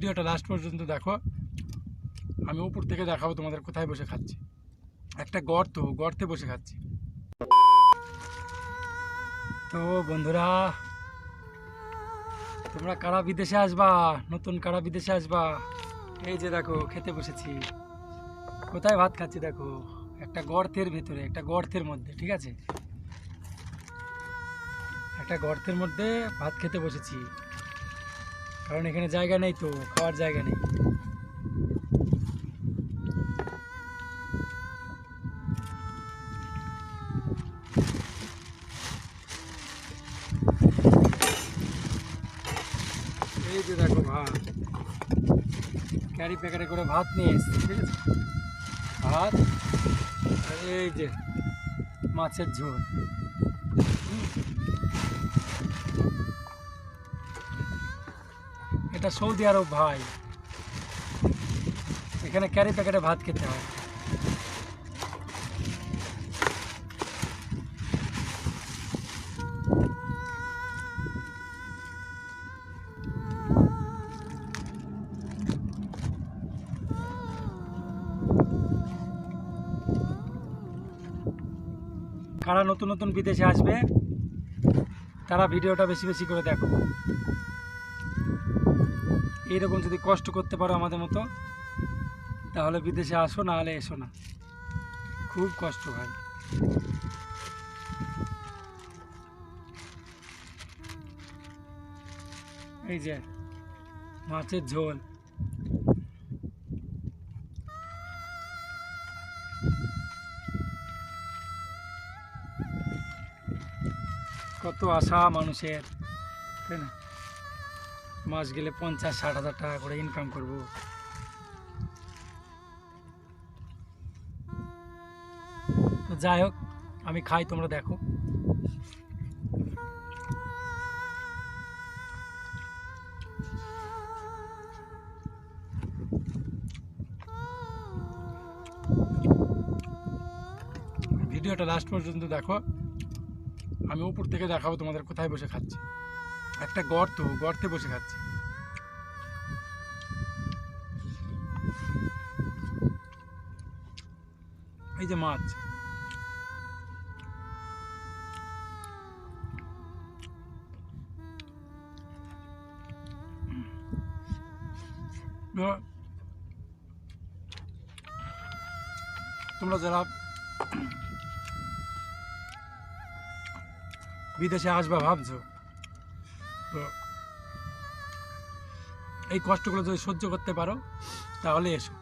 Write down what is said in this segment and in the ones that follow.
ভিডিওটা লাস্ট পর্যন্ত দেখো। আমি উপর থেকে দেখাবো তোমাদের কোথায় বসে খাচ্ছি। একটা গর্ত, গর্তে বসে খাচ্ছি। তো বন্ধুরা, তোমরা কারা বিদেশে আসবা? নতুন কারা বিদেশে আসবা? এই যে দেখো, খেতে বসেছি। কোথায় ভাত খাচ্ছি দেখো? একটা গর্তের ভেতরে, একটা গর্তের মধ্যে, ঠিক আছে? একটা গর্তের মধ্যে ভাত খেতে বসেছি। কারণ এখানে জায়গা নেই তো, খাওয়ার জায়গা নেই। এই যে দেখো ভাত। ক্যারি প্যাকেটে করে ভাত নিয়ে এসছি, ঠিক আছে? ভাত এই যে মাছের ঝোল। এটা সৌদি আরব ভাই। এখানে ক্যারি প্যাকেটে ভাত খেতে হয়। কারা নতুন নতুন বিদেশে আসবে, তারা ভিডিওটা বেশি বেশি করে দেখো। এইরকম যদি কষ্ট করতে পারো আমাদের মতো, তাহলে বিদেশে আসো, না হলে এসো না। খুব কষ্ট হয়। এই যে, মাছের ঝোল। কত আশা মানুষের, তাই না? মাস গেলে পঞ্চাশ, ষাট হাজার টাকা করে ইনকাম করব। যাই হোক, আমি খাই, তোমরা দেখো। ভিডিওটা লাস্ট পর্যন্ত দেখো। আমি উপর থেকে দেখাবো তোমাদের কোথায় বসে খাচ্ছি। একটা গর্ত, গর্তে বসে খাচ্ছি। এই যে মাছ। তোমরা যারা বিদেশে আসবা ভাবছ, তো এই কষ্টগুলো যদি সহ্য করতে পারো, তাহলে এসো।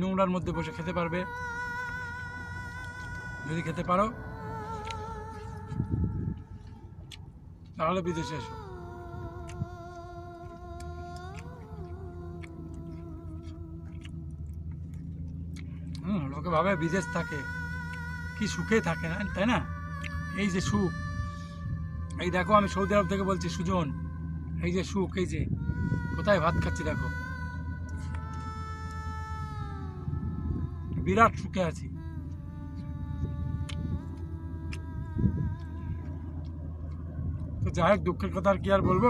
নোংরার মধ্যে বসে খেতে পারবে। যদি খেতে পারো, তাহলে বিদেশে এসো। হুম, লোকে ভাবে বিদেশ থাকে। কি সুখে থাকে, না? তাই না? এই যে সুখ। এই দেখো, আমি সৌদি আরব থেকে বলছি, সুজন, এই যে সুখ, এই যে, কোথায় ভাত খাচ্ছি দেখো। বিরাট সুখে আছি। তো যাই হোক, দুঃখের কথা আর কি আর বলব?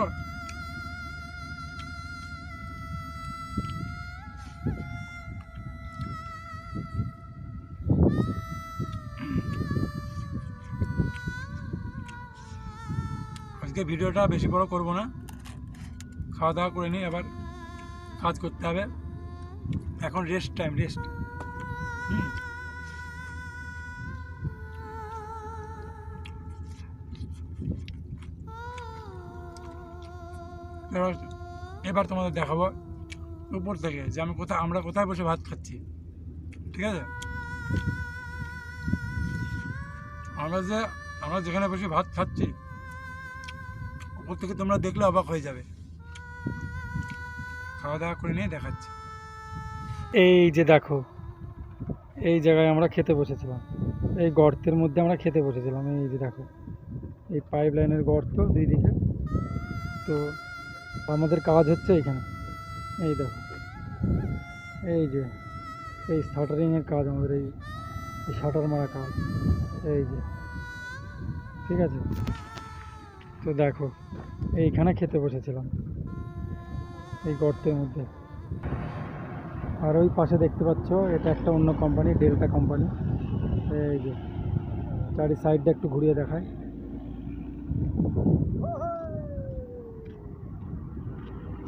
আজকে ভিডিওটা বেশি বড় করব না। খাওয়া দাওয়া করে নিই, আবার কাজ করতে হবে। এখন রেস্ট টাইম রেস্ট এবার এবার তোমাদের দেখাবো উপর থেকে যে আমি কোথায় আমরা কোথায় বসে ভাত খাচ্ছি। ঠিক আছে? আমরা যে আমরা যেখানে বসে ভাত খাচ্ছি উপর থেকে তোমরা দেখলে অবাক হয়ে যাবে। খাওয়া দাওয়া করে নিয়ে দেখাচ্ছি। এই যে দেখো এই জায়গায় আমরা খেতে বসেছিলাম। এই গর্তের মধ্যে আমরা খেতে বসেছিলাম। এই যে দেখো, এই পাইপ লাইনের গর্ত দুই দিকে তো আমাদের কাজ হচ্ছে এখানে। এই দেখো, এই যে, এই শাটারিংয়ের কাজ আমাদের এই শাটার মারা কাজ। এই যে, ঠিক আছে? তো দেখো, এইখানে খেতে বসেছিলাম। এই গর্তের মধ্যে। আর ওই পাশে দেখতে পাচ্ছ এটা একটা অন্য কোম্পানি ডেল্টা কোম্পানি এই যে চারি সাইডটা একটু ঘুরিয়ে দেখায়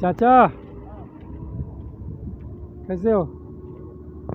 চাচা कैसे हो